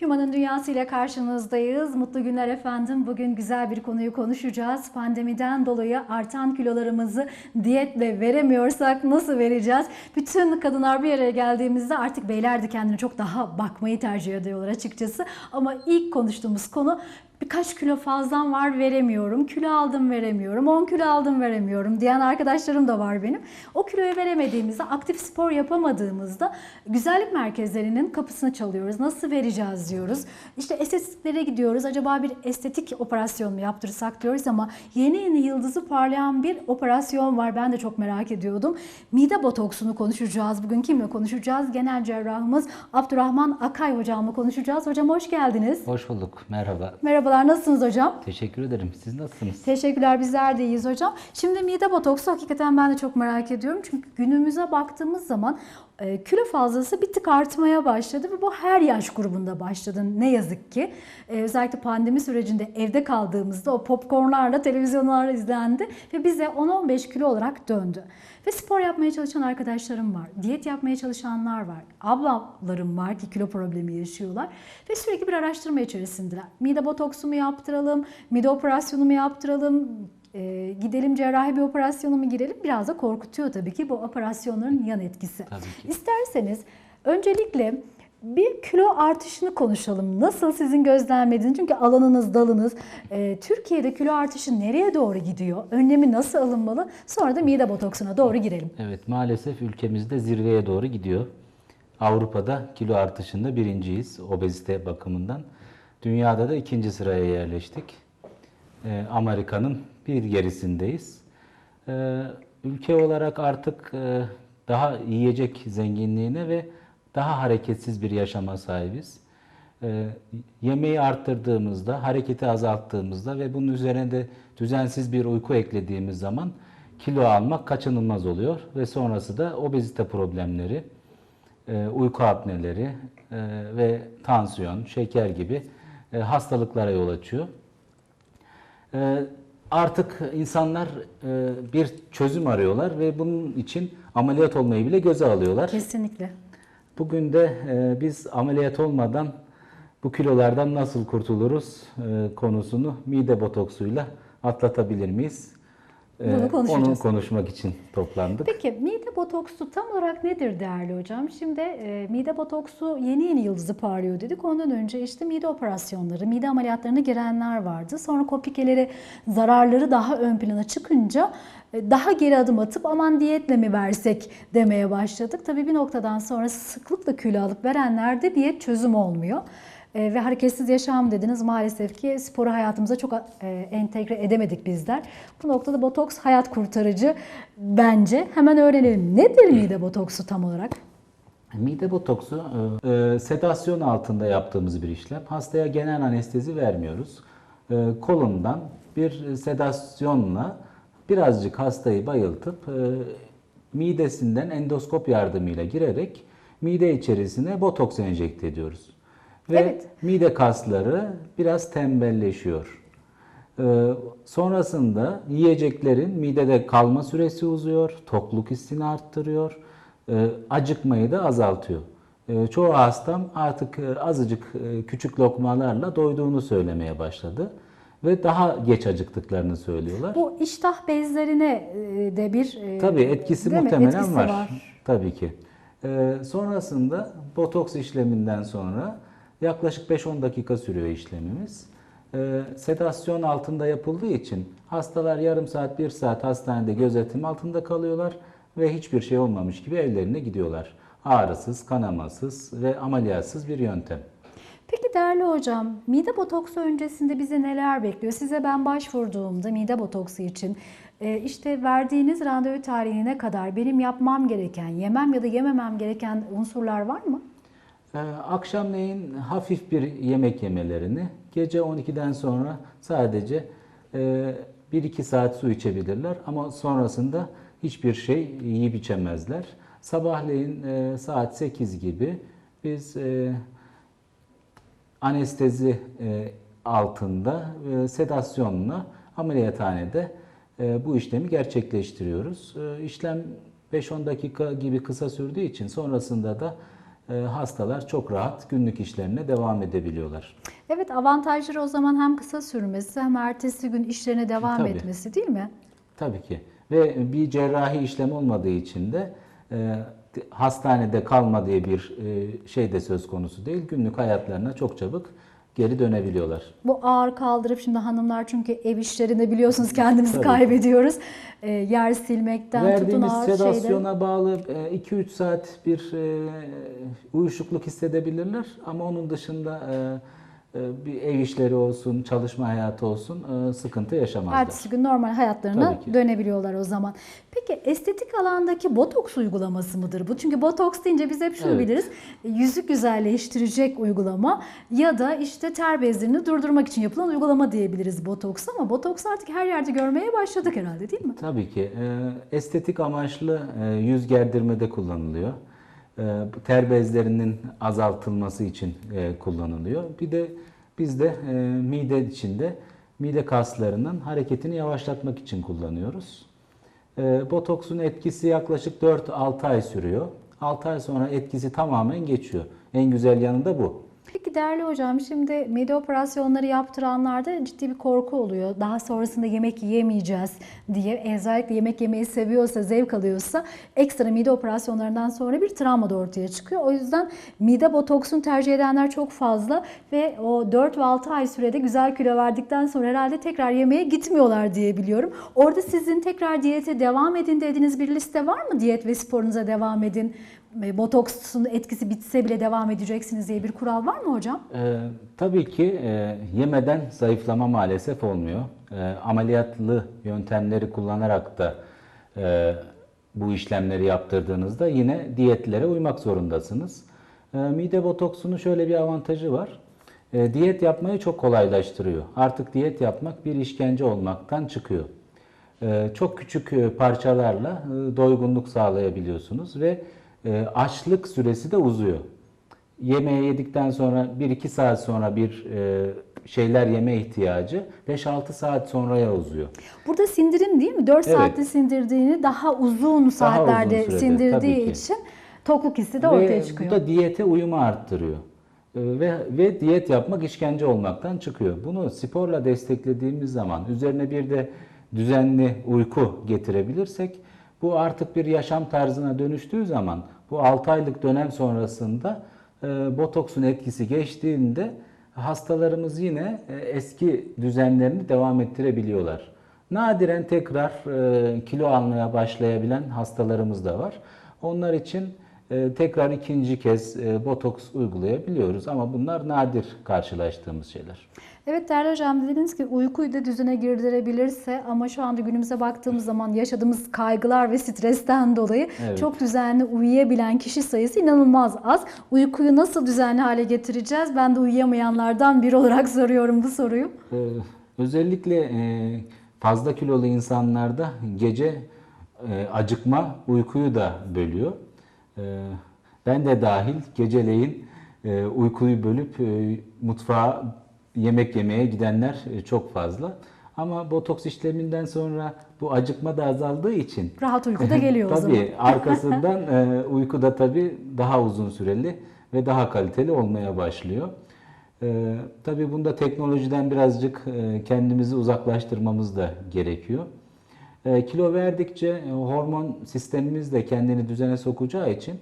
Human'ın Dünyası ile karşınızdayız. Mutlu günler efendim. Bugün güzel bir konuyu konuşacağız. Pandemiden dolayı artan kilolarımızı diyetle veremiyorsak nasıl vereceğiz? Bütün kadınlar bir araya geldiğimizde artık beyler de kendine çok daha bakmayı tercih ediyorlar açıkçası. Ama ilk konuştuğumuz konu birkaç kilo fazlam var veremiyorum. Kilo aldım veremiyorum. 10 kilo aldım veremiyorum diyen arkadaşlarım da var benim. O kiloyu veremediğimizde, aktif spor yapamadığımızda güzellik merkezlerinin kapısını çalıyoruz. Nasıl vereceğiz diyoruz. İşte estetiklere gidiyoruz. Acaba bir estetik operasyon mu yaptırsak diyoruz ama yeni yeni yıldızı parlayan bir operasyon var. Ben de çok merak ediyordum. Mide botoksunu konuşacağız. Bugün kimle konuşacağız? Genel cerrahımız Abdurrahman Akay hocamla konuşacağız. Hocam hoş geldiniz. Hoş bulduk. Merhaba. Merhabalar, nasılsınız hocam? Teşekkür ederim. Siz nasılsınız? Teşekkürler, bizler de iyiyiz hocam. Şimdi mide botoksu hakikaten ben de çok merak ediyorum. Çünkü günümüze baktığımız zaman kilo fazlası bir tık artmaya başladı ve bu her yaş grubunda başladı ne yazık ki. E, özellikle pandemi sürecinde evde kaldığımızda o popcornlarla, televizyonlarla izlendi ve bize 10-15 kilo olarak döndü. Ve spor yapmaya çalışan arkadaşlarım var, diyet yapmaya çalışanlar var, ablalarım var ki kilo problemi yaşıyorlar ve sürekli bir araştırma içerisindeler. Mide botoksu mu yaptıralım, mide operasyonu mu yaptıralım, e, gidelim cerrahi bir operasyona mı girelim biraz da korkutuyor tabii ki bu operasyonların yan etkisi. İsterseniz öncelikle bir kilo artışını konuşalım. Nasıl sizin gözlemlediğiniz? Çünkü alanınız, dalınız. e, Türkiye'de kilo artışı nereye doğru gidiyor? Önlemi nasıl alınmalı? Sonra da mide botoksuna doğru girelim. Evet, maalesef ülkemizde zirveye doğru gidiyor. Avrupa'da kilo artışında birinciyiz obezite bakımından. Dünyada da ikinci sıraya yerleştik. Ee, Amerika'nın bir gerisindeyiz. Ee, ülke olarak artık e, daha yiyecek zenginliğine ve daha hareketsiz bir yaşama sahibiz. Ee, yemeği arttırdığımızda, hareketi azalttığımızda ve bunun üzerine de düzensiz bir uyku eklediğimiz zaman kilo almak kaçınılmaz oluyor ve sonrası da obezite problemleri, e, uyku apneleri e, ve tansiyon, şeker gibi hastalıklara yol açıyor. E, Artık insanlar e, bir çözüm arıyorlar ve bunun için ameliyat olmayı bile göze alıyorlar. Kesinlikle. Bugün de e, biz ameliyat olmadan bu kilolardan nasıl kurtuluruz e, konusunu mide botoksuyla atlatabilir miyiz? E, Bunu konuşacağız. Onu konuşmak için toplandık. Peki mide botoksu tam olarak nedir değerli hocam? Şimdi e, mide botoksu yeni yeni yıldızı parlıyor dedik. Ondan önce işte mide operasyonları, mide ameliyatlarına girenler vardı. Sonra kopikeleri zararları daha ön plana çıkınca e, daha geri adım atıp aman diyetle mi versek demeye başladık. Tabii bir noktadan sonra sıklıkla kilo alıp verenlerde diyet çözüm olmuyor. E, ve hareketsiz yaşam dediniz maalesef ki sporu hayatımıza çok e, entegre edemedik bizler. Bu noktada botoks hayat kurtarıcı bence. Hemen öğrenelim. Nedir mide botoksu tam olarak? Mide botoksu e, e, sedasyon altında yaptığımız bir işlem. Hastaya genel anestezi vermiyoruz. Kolundan bir sedasyonla birazcık hastayı bayıltıp midesinden endoskop yardımıyla girerek mide içerisine botoks enjekte ediyoruz. Ve Evet. mide kasları biraz tembelleşiyor. Ee, sonrasında yiyeceklerin midede kalma süresi uzuyor, tokluk hissini arttırıyor, e, acıkmayı da azaltıyor. E, çoğu hastam artık e, azıcık e, küçük lokmalarla doyduğunu söylemeye başladı ve daha geç acıktıklarını söylüyorlar. Bu iştah bezlerine e, de bir e, Tabii etkisi muhtemelen Etkisi var. Tabii ki. Ee, sonrasında botoks işleminden sonra yaklaşık 5-10 dakika sürüyor işlemimiz. Ee, sedasyon altında yapıldığı için hastalar yarım saat, bir saat hastanede gözetim altında kalıyorlar ve hiçbir şey olmamış gibi evlerine gidiyorlar. Ağrısız, kanamasız ve ameliyatsız bir yöntem. Peki değerli hocam, mide botoksu öncesinde bizi neler bekliyor? Size ben başvurduğumda mide botoksu için e, işte verdiğiniz randevu tarihine kadar benim yapmam gereken, yemem ya da yememem gereken unsurlar var mı? Ee, akşamleyin hafif bir yemek yemelerini, gece 12'den sonra sadece e, 1-2 saat su içebilirler ama sonrasında hiçbir şey yiyip içemezler. Sabahleyin e, saat 8 gibi biz e, anestezi e, altında e, sedasyonla ameliyathanede e, bu işlemi gerçekleştiriyoruz. E, işlem 5-10 dakika gibi kısa sürdüğü için sonrasında da e, hastalar çok rahat günlük işlerine devam edebiliyorlar. Evet avantajları o zaman hem kısa sürmesi hem ertesi gün işlerine devam Tabii. etmesi değil mi? Tabii ki. Ve bir cerrahi işlem olmadığı için de e, hastanede kalma diye bir e, şey de söz konusu değil. Günlük hayatlarına çok çabuk geri dönebiliyorlar. Bu ağır kaldırıp şimdi hanımlar çünkü ev işlerinde biliyorsunuz kendimizi Tabii. kaybediyoruz. Ee, yer silmekten tutun Verdiğimiz ağır şeylere. sedasyona bağlı 2-3 saat bir e, uyuşukluk hissedebilirler ama onun dışında e, e, bir ev işleri olsun, çalışma hayatı olsun e, sıkıntı yaşamazlar. Ertesi gün normal hayatlarına dönebiliyorlar o zaman. Peki estetik alandaki botoks uygulaması mıdır bu? Çünkü botoks deyince biz hep şunu Evet. biliriz. Yüzü güzelleştirecek uygulama ya da işte ter bezlerini durdurmak için yapılan uygulama diyebiliriz botoks ama botoks artık her yerde görmeye başladık herhalde değil mi? Tabii ki. E, estetik amaçlı e, yüz gerdirmede kullanılıyor. E, bu ter bezlerinin azaltılması için e, kullanılıyor. Bir de bizde e, mide içinde mide kaslarının hareketini yavaşlatmak için kullanıyoruz. E, botoksun etkisi yaklaşık 4-6 ay sürüyor. 6 ay sonra etkisi tamamen geçiyor. En güzel yanı da bu. Peki değerli hocam şimdi mide operasyonları yaptıranlarda ciddi bir korku oluyor. Daha sonrasında yemek yiyemeyeceğiz diye özellikle yemek yemeyi seviyorsa, zevk alıyorsa ekstra mide operasyonlarından sonra bir travma da ortaya çıkıyor. O yüzden mide botoksunu tercih edenler çok fazla ve o 4 ve 6 ay sürede güzel kilo verdikten sonra herhalde tekrar yemeğe gitmiyorlar diye biliyorum. Orada sizin tekrar diyete devam edin dediğiniz bir liste var mı? Diyet ve sporunuza devam edin. E, Botoksun etkisi bitse bile devam edeceksiniz diye bir kural var mı hocam? Ee, tabii ki e, yemeden zayıflama maalesef olmuyor. E, ameliyatlı yöntemleri kullanarak da e, bu işlemleri yaptırdığınızda yine diyetlere uymak zorundasınız. E, mide botoksunun şöyle bir avantajı var. E, diyet yapmayı çok kolaylaştırıyor. Artık diyet yapmak bir işkence olmaktan çıkıyor. Ee, çok küçük e, parçalarla e, doygunluk sağlayabiliyorsunuz ve e, açlık süresi de uzuyor. Yemeği yedikten sonra 1-2 saat sonra bir e, şeyler yeme ihtiyacı 5-6 saat sonraya uzuyor. Burada sindirim değil mi? 4 Evet. saatte sindirdiğini daha uzun saatlerde sürede, sindirdiği için tokluk hissi de ortaya çıkıyor. bu da diyete uyumu arttırıyor. E, Ve, ve diyet yapmak işkence olmaktan çıkıyor. Bunu sporla desteklediğimiz zaman üzerine bir de düzenli uyku getirebilirsek bu artık bir yaşam tarzına dönüştüğü zaman bu 6 aylık dönem sonrasında e, botoksun etkisi geçtiğinde hastalarımız yine e, eski düzenlerini devam ettirebiliyorlar. Nadiren tekrar e, kilo almaya başlayabilen hastalarımız da var. Onlar için tekrar ikinci kez e, botoks uygulayabiliyoruz ama bunlar nadir karşılaştığımız şeyler. Evet değerli hocam dediniz ki uykuyu da düzene girdirebilirse ama şu anda günümüze baktığımız zaman yaşadığımız kaygılar ve stresten dolayı Evet. çok düzenli uyuyabilen kişi sayısı inanılmaz az. Uykuyu nasıl düzenli hale getireceğiz? Ben de uyuyamayanlardan biri olarak soruyorum bu soruyu. Ee, özellikle e, fazla kilolu insanlarda gece e, acıkma uykuyu da bölüyor. E, ben de dahil geceleyin e, uykuyu bölüp e, mutfağa yemek yemeye gidenler e, çok fazla. Ama botoks işleminden sonra bu acıkma da azaldığı için Rahat uyku da geliyor o zaman. tabii arkasından e, uyku da tabii daha uzun süreli ve daha kaliteli olmaya başlıyor. Tabii bunda teknolojiden birazcık kendimizi uzaklaştırmamız da gerekiyor. E, kilo verdikçe e, hormon sistemimiz de kendini düzene sokacağı için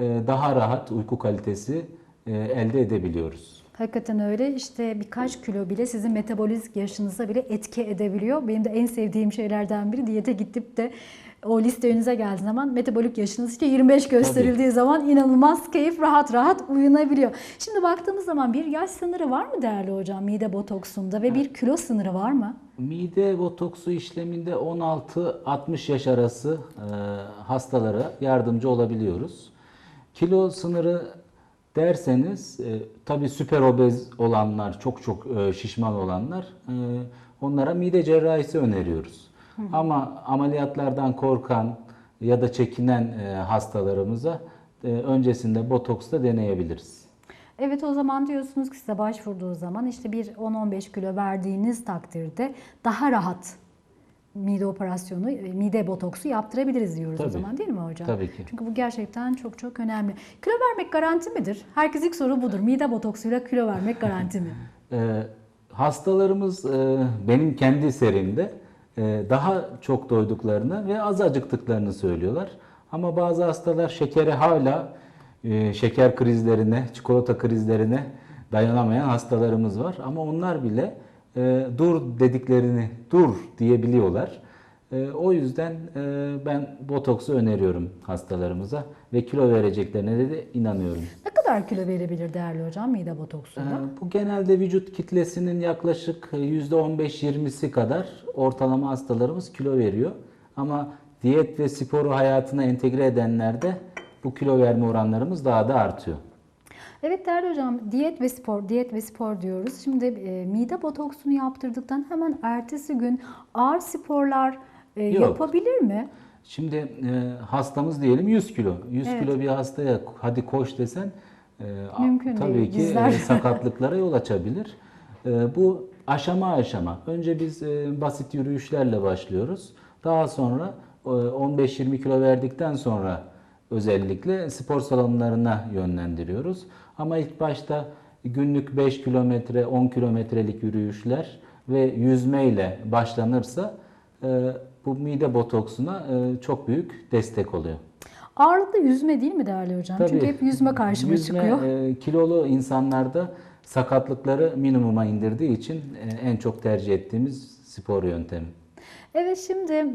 e, daha rahat uyku kalitesi elde edebiliyoruz. Hakikaten öyle. İşte birkaç kilo bile sizin metabolizm yaşınıza bile etki edebiliyor. Benim de en sevdiğim şeylerden biri diyete gidip de o liste önünüze geldiği zaman metabolik yaşınız işte 25 gösterildiği zaman inanılmaz keyif rahat rahat uyunabiliyor. Şimdi baktığımız zaman bir yaş sınırı var mı değerli hocam mide botoksunda ve bir kilo sınırı var mı? Mide botoksu işleminde 16-60 yaş arası e, hastalara yardımcı olabiliyoruz. Kilo sınırı derseniz e, tabii süper obez olanlar, çok çok e, şişman olanlar e, onlara mide cerrahisi öneriyoruz. Ama ameliyatlardan korkan ya da çekinen e, hastalarımıza e, öncesinde botoks da deneyebiliriz. Evet o zaman diyorsunuz ki size başvurduğu zaman işte bir 10-15 kilo verdiğiniz takdirde daha rahat mide operasyonu, e, mide botoksu yaptırabiliriz diyoruz o Tabii. zaman değil mi hocam? Tabii ki. Çünkü bu gerçekten çok çok önemli. Kilo vermek garanti midir? Herkes ilk soru budur. Mide botoksuyla kilo vermek garanti mi? Ee, hastalarımız e, benim kendi serimde e, daha çok doyduklarını ve az acıktıklarını söylüyorlar. Ama bazı hastalar şekere hala e, şeker krizlerine, çikolata krizlerine dayanamayan hastalarımız var. Ama onlar bile e, dur dediklerini dur diyebiliyorlar. E, o yüzden e, ben botoksu öneriyorum hastalarımıza ve kilo vereceklerine de, de inanıyorum. Ne kadar kilo verebilir değerli hocam mide botoksuyla? Ee, Bu genelde vücut kitlesinin yaklaşık %15-20'si kadar ortalama hastalarımız kilo veriyor. Ama diyet ve sporu hayatına entegre edenlerde bu kilo verme oranlarımız daha da artıyor. Evet değerli hocam diyet ve spor, diyet ve spor diyoruz. Şimdi e, mide botoksunu yaptırdıktan hemen ertesi gün ağır sporlar e, Yok. yapabilir mi? Şimdi e, hastamız diyelim 100 kilo. 100 Evet. kilo bir hastaya hadi koş desen e, a- Mümkün tabii değil, ki dizler. e, sakatlıklara yol açabilir. E, bu aşama aşama. Önce biz e, basit yürüyüşlerle başlıyoruz. Daha sonra e, 15-20 kilo verdikten sonra özellikle spor salonlarına yönlendiriyoruz. Ama ilk başta günlük 5 kilometre, 10 kilometrelik yürüyüşler ve yüzmeyle başlanırsa e, bu mide botoksuna e, çok büyük destek oluyor. Ağırlıklı yüzme değil mi değerli hocam? Çünkü hep yüzme karşıma Yüzme, çıkıyor. e, kilolu insanlarda sakatlıkları minimuma indirdiği için e, en çok tercih ettiğimiz spor yöntemi. Evet şimdi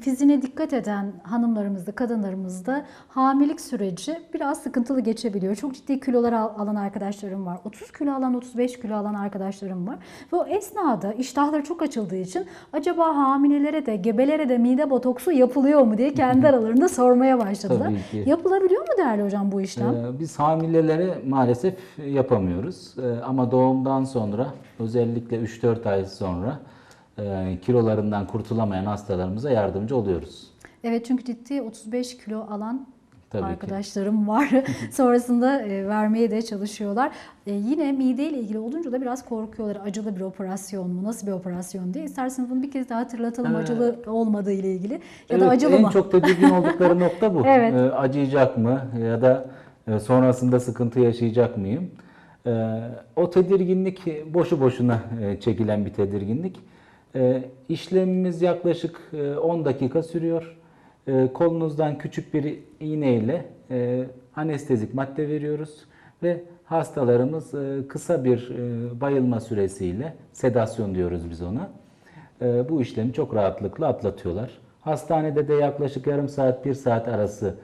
fiziğine dikkat eden hanımlarımızda, kadınlarımızda hamilelik süreci biraz sıkıntılı geçebiliyor. Çok ciddi kilolar al- alan arkadaşlarım var. 30 kilo alan, 35 kilo alan arkadaşlarım var. Ve o esnada iştahları çok açıldığı için acaba hamilelere de, gebelere de mide botoksu yapılıyor mu diye kendi aralarında sormaya başladılar. Tabii ki. Yapılabiliyor mu değerli hocam bu işlem? E, Biz hamilelere maalesef yapamıyoruz. E, Ama doğumdan sonra özellikle 3-4 ay sonra e, kilolarından kurtulamayan hastalarımıza yardımcı oluyoruz. Evet çünkü ciddi 35 kilo alan Tabii ki. arkadaşlarım var. Sonrasında e, vermeye de çalışıyorlar. E, yine mideyle ilgili olunca da biraz korkuyorlar. Acılı bir operasyon mu? Nasıl bir operasyon diye. İsterseniz bunu bir kez daha hatırlatalım. Ee, Acılı olmadığı ile ilgili. Ya da Evet, acılı en mı? çok tedirgin oldukları nokta bu. Evet. Ee, acıyacak mı ya da e, sonrasında sıkıntı yaşayacak mıyım? Ee, o tedirginlik boşu boşuna e, çekilen bir tedirginlik. Ee, işlemimiz yaklaşık e, 10 dakika sürüyor. Ee, kolunuzdan küçük bir iğneyle e, anestezik madde veriyoruz ve hastalarımız e, kısa bir e, bayılma süresiyle sedasyon diyoruz biz ona. E, bu işlemi çok rahatlıkla atlatıyorlar. Hastanede de yaklaşık yarım saat, bir saat arası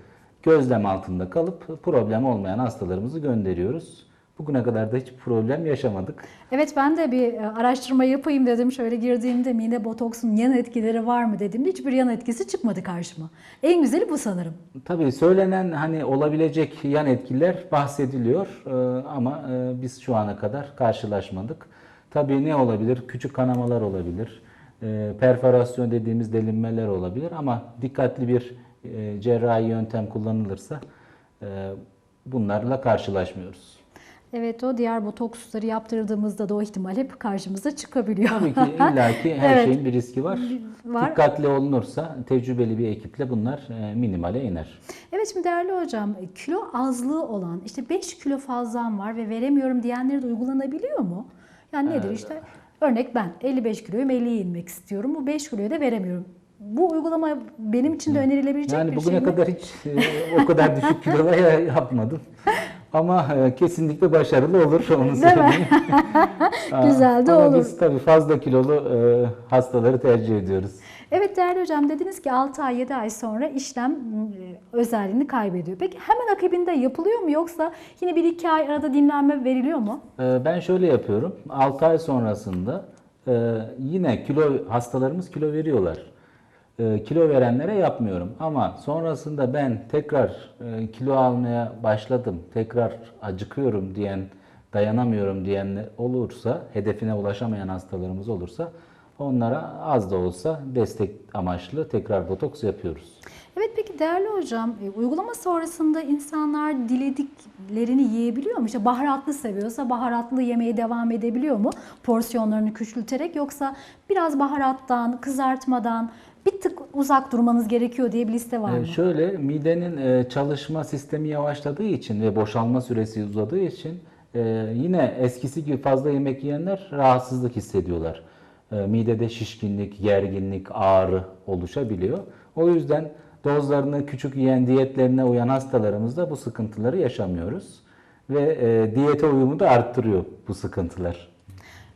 gözlem altında kalıp problem olmayan hastalarımızı gönderiyoruz. Bugüne kadar da hiç problem yaşamadık. Evet ben de bir e, araştırma yapayım dedim. Şöyle girdiğimde mide botoksun yan etkileri var mı dediğimde hiçbir yan etkisi çıkmadı karşıma. En güzeli bu sanırım. Tabii söylenen hani olabilecek yan etkiler bahsediliyor e, ama e, biz şu ana kadar karşılaşmadık. Tabii ne olabilir? Küçük kanamalar olabilir. Perforasyon dediğimiz delinmeler olabilir ama dikkatli bir cerrahi yöntem kullanılırsa bunlarla karşılaşmıyoruz. Evet o diğer botoksları yaptırdığımızda da o ihtimal hep karşımıza çıkabiliyor. Tabii ki illaki her Evet. şeyin bir riski var. Var. Dikkatli olunursa tecrübeli bir ekiple bunlar e, minimale iner. Evet şimdi değerli hocam kilo azlığı olan işte 5 kilo fazlam var ve veremiyorum diyenlere de uygulanabiliyor mu? Yani nedir işte örnek ben 55 kiloyum 50'ye inmek istiyorum bu 5 kiloyu da veremiyorum. Bu uygulama benim için de önerilebilecek Yani bir bugüne şey mi? kadar hiç e, o kadar düşük kilolar ya- yapmadım. Ama e, kesinlikle başarılı olur onu söyleyeyim. Aa, Güzel de ama olur. Biz tabii fazla kilolu e, hastaları tercih ediyoruz. Evet değerli hocam dediniz ki 6 ay 7 ay sonra işlem e, özelliğini kaybediyor. Peki hemen akabinde yapılıyor mu yoksa yine 1-2 ay arada dinlenme veriliyor mu? Ben şöyle yapıyorum. 6 ay sonrasında yine kilo hastalarımız kilo veriyorlar. E, Kilo verenlere yapmıyorum ama sonrasında ben tekrar e, kilo almaya başladım, tekrar acıkıyorum diyen, dayanamıyorum diyen olursa, hedefine ulaşamayan hastalarımız olursa onlara az da olsa destek amaçlı tekrar botoks yapıyoruz. Evet peki değerli hocam, e, uygulama sonrasında insanlar dilediklerini yiyebiliyor mu? İşte baharatlı seviyorsa baharatlı yemeye devam edebiliyor mu? Porsiyonlarını küçülterek yoksa biraz baharattan, kızartmadan bir tık uzak durmanız gerekiyor diye bir liste var Ee, mı? şöyle midenin e, çalışma sistemi yavaşladığı için ve boşalma süresi uzadığı için e, yine eskisi gibi fazla yemek yiyenler rahatsızlık hissediyorlar. E, midede şişkinlik, gerginlik, ağrı oluşabiliyor. O yüzden dozlarını küçük yiyen diyetlerine uyan hastalarımızda bu sıkıntıları yaşamıyoruz. Ve e, diyete uyumu da arttırıyor bu sıkıntılar.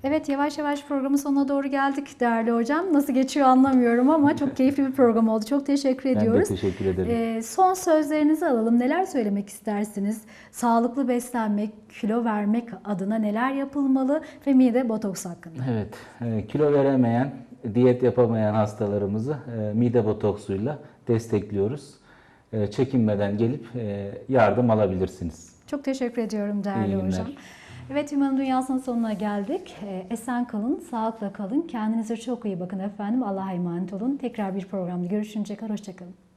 Evet yavaş yavaş programın sonuna doğru geldik değerli hocam. Nasıl geçiyor anlamıyorum ama çok keyifli bir program oldu. Çok teşekkür Ben de ediyoruz. teşekkür ederim. Ee, son sözlerinizi alalım. Neler söylemek istersiniz? Sağlıklı beslenmek, kilo vermek adına neler yapılmalı ve mide botoks hakkında? Evet, e, kilo veremeyen, diyet yapamayan hastalarımızı e, mide botoksuyla destekliyoruz. E, Çekinmeden gelip e, yardım alabilirsiniz. Çok teşekkür ediyorum değerli hocam. Evet Hümanın Dünyası'nın sonuna geldik. Ee, Esen kalın, sağlıkla kalın. Kendinize çok iyi bakın efendim. Allah'a emanet olun. Tekrar bir programda görüşünceye kadar hoşçakalın.